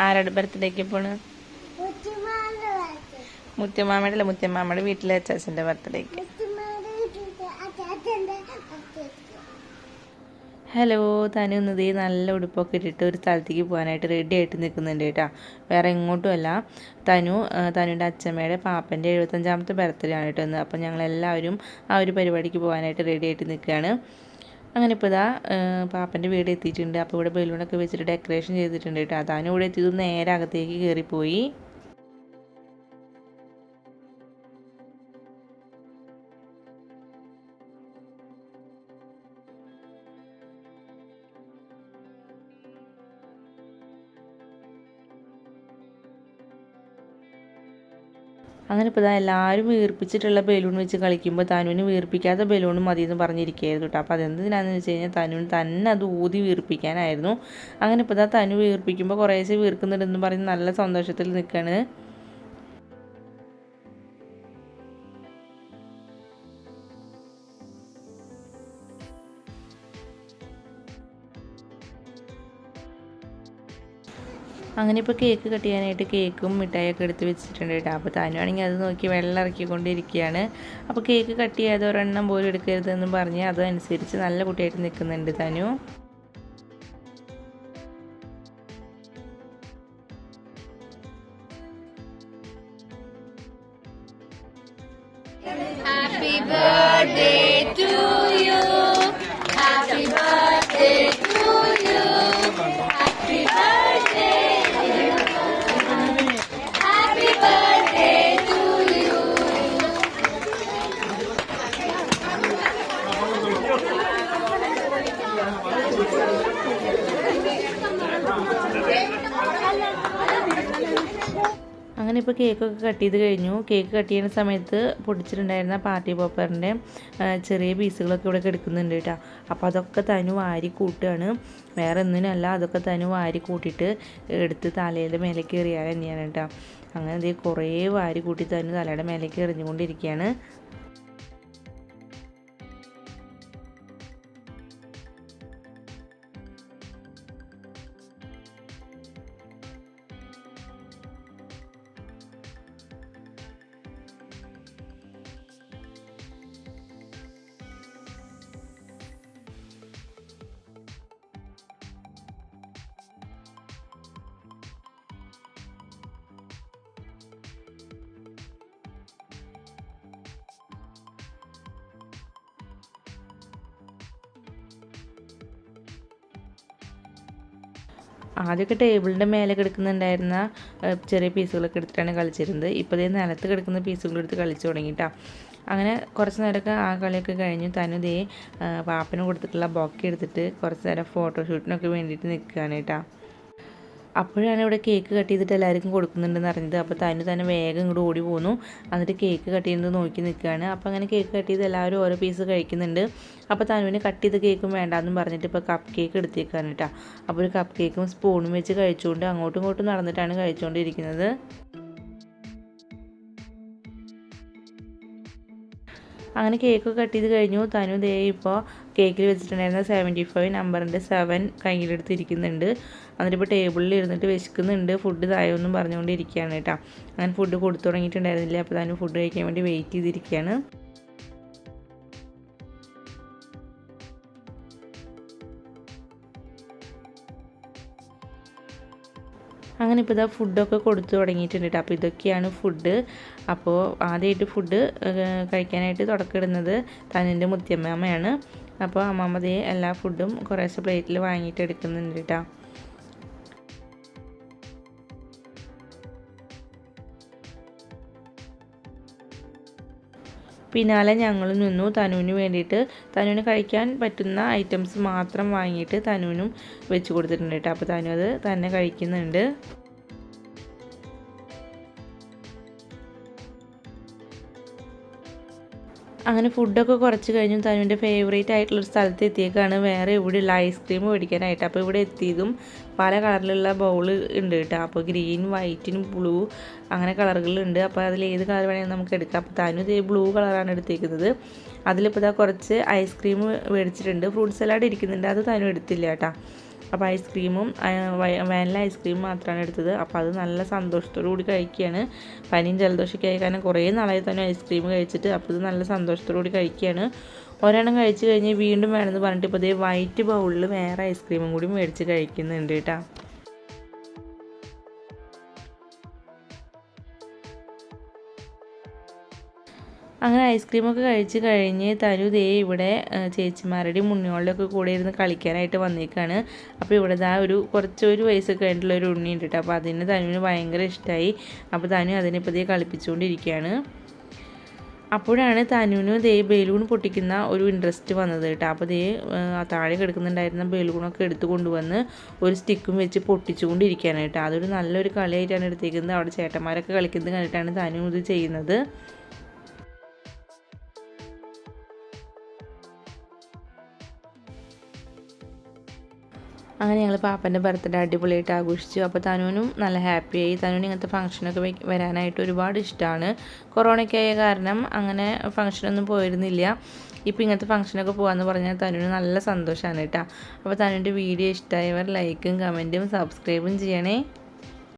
ആരുടെ ബർത്ത്ഡേക്ക് പോണ്. മുത്യമാമയുടെ അല്ല മുത്യമാമയുടെ വീട്ടിലെ അച്ചാച്ചന്റെ ബർത്ത്ഡേക്ക്. ഹലോ തനു ഇന്നതേ നല്ല ഉടുപ്പൊക്കെ ഇട്ടിട്ട് ഒരു സ്ഥലത്തേക്ക് പോകാനായിട്ട് റെഡി ആയിട്ട് നിൽക്കുന്നുണ്ട് കേട്ടോ വേറെ എങ്ങോട്ടുമല്ല തനു തനുവിന്റെ അച്ഛമ്മയുടെ പാപ്പന്റെ എഴുപത്തഞ്ചാമത്തെ ബർത്ത്ഡേ ആണ് കേട്ടോ ഇന്ന് അപ്പം ഞങ്ങളെല്ലാവരും ആ ഒരു പരിപാടിക്ക് പോകാനായിട്ട് റെഡി ആയിട്ട് നിൽക്കുകയാണ് അങ്ങനെ ഇപ്പോൾ ഇതാ പാപ്പന്റെ വീട് എത്തിയിട്ടുണ്ട്. അപ്പോൾ ഇവിടെ ബലൂണൊക്കെ വെച്ചിട്ട് ഡെക്കറേഷൻ ചെയ്തിട്ടുണ്ട് കേട്ടോ. അതാണ് ഇവിടെ എത്തിയത്. നേരെ അകത്തേക്ക് കയറിപ്പോയി അങ്ങനെ ഇപ്പോൾ ഇതാ എല്ലാവരും വീർപ്പിച്ചിട്ടുള്ള ബലൂൺ വെച്ച് കളിക്കുമ്പോൾ തനുവിന് വീർപ്പിക്കാത്ത ബലൂൺ മതി എന്ന് പറഞ്ഞിരിക്കുകയായിരുന്നു കേട്ടോ അപ്പോൾ അതെന്തിനാണെന്ന് വെച്ച് കഴിഞ്ഞാൽ തനുവിന് തന്നെ അത് ഊതി വീർപ്പിക്കാനായിരുന്നു. അങ്ങനെ ഇപ്പോൾ ഇതാ തനു വീർപ്പിക്കുമ്പോൾ കുറേശ്ശെ വീർക്കുന്നുണ്ടെന്ന് പറഞ്ഞ് നല്ല സന്തോഷത്തിൽ നിൽക്കുകയാണ് അങ്ങനെ ഇപ്പോൾ കേക്ക് കട്ട് ചെയ്യാനായിട്ട് കേക്കും മിഠായിയൊക്കെ എടുത്ത് വെച്ചിട്ടുണ്ട് കേട്ടോ. അപ്പോൾ താനുവാണെങ്കിൽ അത് നോക്കി വെള്ളം ഇറക്കിക്കൊണ്ടിരിക്കുകയാണ്. അപ്പോൾ കേക്ക് കട്ട് ചെയ്യാതെ ഒരെണ്ണം പോലും എടുക്കരുതെന്നും പറഞ്ഞ് അതനുസരിച്ച് നല്ല കുട്ടിയായിട്ട് നിൽക്കുന്നുണ്ട് Thanu. Happy birthday to you. അങ്ങനെ ഇപ്പോൾ കേക്കൊക്കെ കട്ട് ചെയ്ത് കഴിഞ്ഞു. കേക്ക് കട്ട് ചെയ്യുന്ന സമയത്ത് പൊടിച്ചിട്ടുണ്ടായിരുന്ന പാർട്ടി പോപ്പറിന്റെ ചെറിയ പീസുകളൊക്കെ ഇവിടെ കെടുക്കുന്നുണ്ട് കേട്ടോ. അപ്പോൾ അതൊക്കെ തനു വാരി കൂട്ടുകയാണ്. വേറെ ഒന്നിനല്ല അതൊക്കെ തനു വാരി കൂട്ടിയിട്ട് എടുത്ത് തലയുടെ മേലേക്ക് എറിയാൻ തന്നെയാണ് കേട്ടോ. അങ്ങനെ കുറേ വാരി കൂട്ടി തനു തലയുടെ മേലേക്ക് എറിഞ്ഞുകൊണ്ടിരിക്കുകയാണ്. ആദ്യമൊക്കെ ടേബിളിന്റെ മേലെ കിടക്കുന്നുണ്ടായിരുന്ന ചെറിയ പീസുകളൊക്കെ എടുത്തിട്ടാണ് കളിച്ചിരുന്നത്. ഇപ്പോൾ ദേ നിലത്ത് കിടക്കുന്ന പീസുകളെടുത്ത് കളിച്ചു തുടങ്ങിയിട്ടാ അങ്ങനെ കുറച്ച് നേരമൊക്കെ ആ കളിയൊക്കെ കഴിഞ്ഞു. തനുതേ പാപ്പന് കൊടുത്തിട്ടുള്ള ബൊക്കെ എടുത്തിട്ട് കുറച്ച് നേരം ഫോട്ടോഷൂട്ടിനൊക്കെ വേണ്ടിയിട്ട് നിൽക്കുകയാണ് കേട്ടോ. അപ്പോഴാണ് ഇവിടെ കേക്ക് കട്ട് ചെയ്തിട്ട് എല്ലാവർക്കും കൊടുക്കുന്നുണ്ടെന്ന് അറിഞ്ഞത്. അപ്പോൾ തന്നെ തന്നെ വേഗം ഇങ്ങോട്ട് ഓടി പോന്നു. എന്നിട്ട് കേക്ക് കട്ട് ചെയ്യുന്നത് നോക്കി നിൽക്കുകയാണ്. അപ്പോൾ അങ്ങനെ കേക്ക് കട്ട് ചെയ്ത് എല്ലാവരും ഓരോ പീസ് കഴിക്കുന്നുണ്ട്. അപ്പോൾ തനുവിന് കട്ട് ചെയ്ത കേക്കും വേണ്ടാന്നും പറഞ്ഞിട്ട് ഇപ്പോൾ കപ്പ് കേക്ക് എടുത്തേക്കാണ് കേട്ടോ. അപ്പോൾ ഒരു കപ്പ് കേക്കും സ്പൂണും വെച്ച് കഴിച്ചുകൊണ്ട് അങ്ങോട്ടും ഇങ്ങോട്ടും നടന്നിട്ടാണ് കഴിച്ചുകൊണ്ടിരിക്കുന്നത്. അങ്ങനെ കേക്ക് കട്ട് ചെയ്ത് കഴിഞ്ഞു. തനു ദേ ഇപ്പോൾ കേക്കിൽ വെച്ചിട്ടുണ്ടായിരുന്ന സെവന്റി ഫൈവ് നമ്പറിന്റെ സെവൻ കയ്യിലെടുത്തിരിക്കുന്നുണ്ട് എന്നിട്ട് ഇപ്പോൾ ടേബിളിൽ ഇരുന്നിട്ട് വിശക്കുന്നുണ്ട്. ഫുഡ് തായൊന്നും പറഞ്ഞുകൊണ്ടിരിക്കുകയാണ് കേട്ടോ. അങ്ങനെ ഫുഡ് കൊടുത്തു തുടങ്ങിയിട്ടുണ്ടായിരുന്നില്ല? അപ്പോൾ താനും ഫുഡ് കഴിക്കാൻ വേണ്ടി വെയിറ്റ് ചെയ്തിരിക്കുകയാണ്. അങ്ങനെ ഇപ്പോൾ ഇതാ ഫുഡൊക്കെ കൊടുത്തു തുടങ്ങിയിട്ടുണ്ട് അപ്പോൾ ഇതൊക്കെയാണ് ഫുഡ് അപ്പോൾ ആദ്യമായിട്ട് ഫുഡ് കഴിക്കാനായിട്ട് തുടക്കമിടുന്നത് തനിന്റെ മുത്തിയമ്മയാണ് അപ്പോൾ അമ്മമ്മ ദേ എല്ലാ ഫുഡും കുറേശ്ശെ പ്ലേറ്റിൽ വാങ്ങിയിട്ട് എടുക്കുന്നുണ്ട് കേട്ടോ പിന്നാലെ ഞങ്ങൾ നിന്നു തനുവിന് വേണ്ടിയിട്ട്. തനുവിന് കഴിക്കാൻ പറ്റുന്ന ഐറ്റംസ് മാത്രം വാങ്ങിയിട്ട് തനുവിനും വെച്ച് കൊടുത്തിട്ടുണ്ട് കേട്ടോ. അപ്പോൾ തനു അത് തന്നെ കഴിക്കുന്നുണ്ട്. അങ്ങനെ ഫുഡൊക്കെ കുറച്ച് കഴിഞ്ഞു തനുവിന്റെ ഫേവറേറ്റ് ആയിട്ടുള്ളൊരു സ്ഥലത്ത് എത്തിയേക്കാണ് വേറെ ഇവിടെയുള്ള ഐസ്ക്രീം മേടിക്കാനായിട്ട്. അപ്പോൾ ഇവിടെ എത്തിയതും പല കളറിലുള്ള ബൗൾ ഉണ്ട് കേട്ടോ. അപ്പോൾ ഗ്രീൻ വൈറ്റിനും ബ്ലൂ അങ്ങനെ കളറുകളുണ്ട് അപ്പോൾ അതിൽ ഏത് കളർ വേണമെങ്കിലും നമുക്ക് എടുക്കാം. അപ്പോൾ തനു ഇതേ ബ്ലൂ കളറാണ് എടുത്തേക്കുന്നത്. അതിലിപ്പോൾ ഇതാ കുറച്ച് ഐസ്ക്രീം മേടിച്ചിട്ടുണ്ട്. ഫ്രൂട്ട് സലാഡ് ഇരിക്കുന്നുണ്ട്. അത് തനു എടുത്തില്ല കേട്ടോ. അപ്പോൾ ഐസ്ക്രീമും വാനില ഐസ്ക്രീം മാത്രമാണ് എടുത്തത്. അപ്പോൾ അത് നല്ല സന്തോഷത്തോടു കൂടി കഴിക്കുകയാണ് പനിയും ജലദോഷമൊക്കെ ആയി കാരണം കുറേ നാളായി തന്നെ ഐസ്ക്രീം കഴിച്ചിട്ട്. അപ്പോൾ ഇത് നല്ല സന്തോഷത്തോടു കൂടി കഴിക്കുകയാണ് ഒരെണ്ണം കഴിച്ച് കഴിഞ്ഞ് വീണ്ടും വേണമെന്ന് പറഞ്ഞിട്ട് ഇപ്പോൾ ഇതേ വൈറ്റ് ബൗളിൽ വേറെ ഐസ്ക്രീമും കൂടി മേടിച്ച് കഴിക്കുന്നുണ്ട് കേട്ടോ. അങ്ങനെ ഐസ്ക്രീമൊക്കെ കഴിച്ച് കഴിഞ്ഞ് തനു ദേ ഇവിടെ ചേച്ചിമാരുടെയും ഉണ്ണികളുടെയൊക്കെ കൂടെ ഇരുന്ന് കളിക്കാനായിട്ട് വന്നേക്കാണ്. അപ്പോൾ ഇവിടെ ദാ ഒരു കുറച്ച് ഒരു വയസ്സൊക്കെ കഴിഞ്ഞിട്ടുള്ള ഒരു ഉണ്ണി ഉണ്ട് അപ്പോൾ അതിന് തനുവിന് ഭയങ്കര ഇഷ്ടമായി അപ്പോൾ തനു അതിനിപ്പോൾ ദേ കളിപ്പിച്ചുകൊണ്ടിരിക്കുകയാണ് അപ്പോഴാണ് തനുവിന് ദേ ബലൂൺ പൊട്ടിക്കുന്ന ഒരു ഇൻട്രസ്റ്റ് വന്നത് കേട്ടോ അപ്പോൾ ദേ താഴെ കിടക്കുന്നുണ്ടായിരുന്ന ബലൂണൊക്കെ എടുത്തു കൊണ്ടുവന്ന് ഒരു സ്റ്റിക്കും വെച്ച് പൊട്ടിച്ചുകൊണ്ടിരിക്കുകയാണ് കേട്ടോ അതൊരു നല്ലൊരു കളിയായിട്ടാണ് എടുത്തേക്കുന്നത്. അവിടെ ചേട്ടന്മാരൊക്കെ കളിക്കുന്നത് കണ്ടിട്ടാണ് തനു ഇത് ചെയ്യുന്നത്. അങ്ങനെ ഞങ്ങൾ പാപ്പന്റെ ബർത്ത്ഡേ അടിപൊളിയായിട്ട് ആഘോഷിച്ചു. അപ്പോൾ തനുവിനും നല്ല ഹാപ്പിയായി തനുവിന് ഇങ്ങനത്തെ ഫംഗ്ഷനൊക്കെ വരാനായിട്ട് ഒരുപാട് ഇഷ്ടമാണ് കൊറോണയ്ക്ക് ആയ കാരണം അങ്ങനെ ഫംഗ്ഷനൊന്നും പോയിരുന്നില്ല. ഇപ്പോൾ ഇങ്ങനത്തെ ഫംഗ്ഷനൊക്കെ പോകാമെന്ന് പറഞ്ഞാൽ തനുവിന് നല്ല സന്തോഷമാണ് കേട്ടോ. അപ്പോൾ തനുവിന്റെ വീഡിയോ ഇഷ്ടമായവർ ലൈക്കും കമന്റും സബ്സ്ക്രൈബും ചെയ്യണേ.